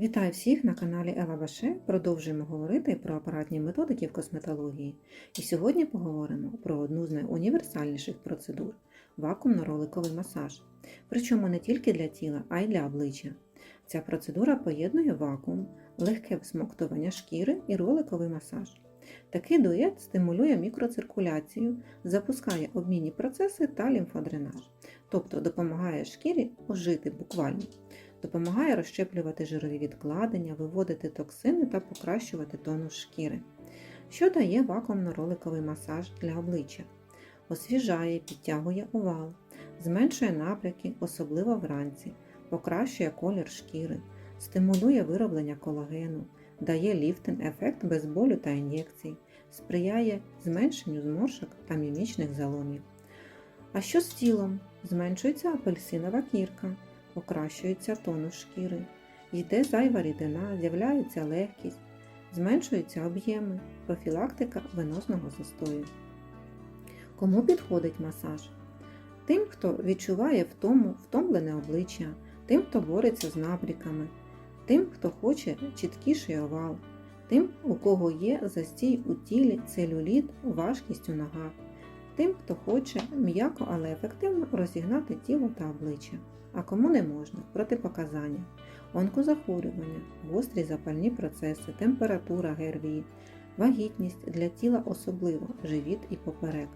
Вітаю всіх на каналі Ела Баше. Продовжуємо говорити про апаратні методики в косметології. І сьогодні поговоримо про одну з найуніверсальніших процедур вакуумно-роликовий масаж. Причому не тільки для тіла, а й для обличчя. Ця процедура поєднує вакуум, легке всмоктування шкіри і роликовий масаж. Такий дует стимулює мікроциркуляцію, запускає обмінні процеси та лімфодренаж, тобто допомагає шкірі ожити буквально допомагає розщеплювати жирові відкладення, виводити токсини та покращувати тонус шкіри. Що дає вакуумно-роликовий масаж для обличчя? Освіжає, підтягує овал, зменшує набряки, особливо вранці, покращує колір шкіри, стимулює вироблення колагену, дає ліфтинг ефект без болю та ін'єкцій, сприяє зменшенню зморшок та мімічних заломів. А що з тілом? Зменшується апельсинова кірка покращується тонус шкіри, йде зайва рідина, з'являється легкість, зменшуються об'єми, профілактика венозного застою. Кому підходить масаж? Тим, хто відчуває втому, втомлене обличчя, тим, хто бореться з набріками, тим, хто хоче чіткіший овал, тим, у кого є застій у тілі, целюліт, важкість у ногах, тим, хто хоче м'яко, але ефективно розігнати тіло та обличчя. А кому не можна протипоказання, онкозахворювання, гострі запальні процеси, температура ГРВІ, вагітність для тіла особливо живіт і поперек,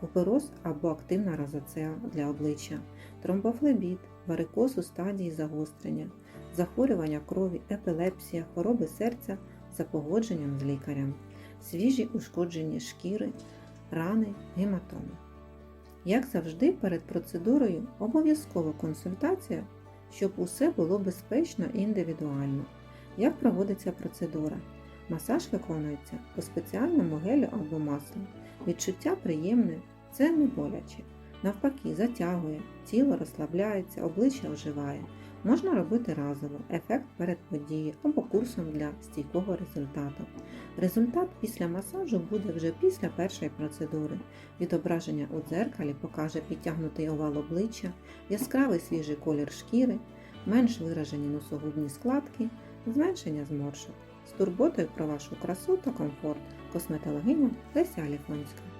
купероз або активна розацеа для обличчя, тромбофлебіт, варикоз у стадії загострення, захворювання крові, епілепсія, хвороби серця за погодженням з лікарем, свіжі ушкоджені шкіри, рани, гематоми. Як завжди, перед процедурою обов'язкова консультація, щоб усе було безпечно і індивідуально. Як проводиться процедура? Масаж виконується по спеціальному гелю або маслу. Відчуття приємне, це не боляче. Навпаки, затягує, тіло розслабляється, обличчя оживає. Можна робити разово, ефект перед подією або курсом для стійкого результату. Результат після масажу буде вже після першої процедури. Відображення у дзеркалі покаже підтягнутий овал обличчя, яскравий свіжий колір шкіри, менш виражені носогубні складки, зменшення зморшок. З турботою про вашу красу та комфорт косметологиня Леся Аліфонська.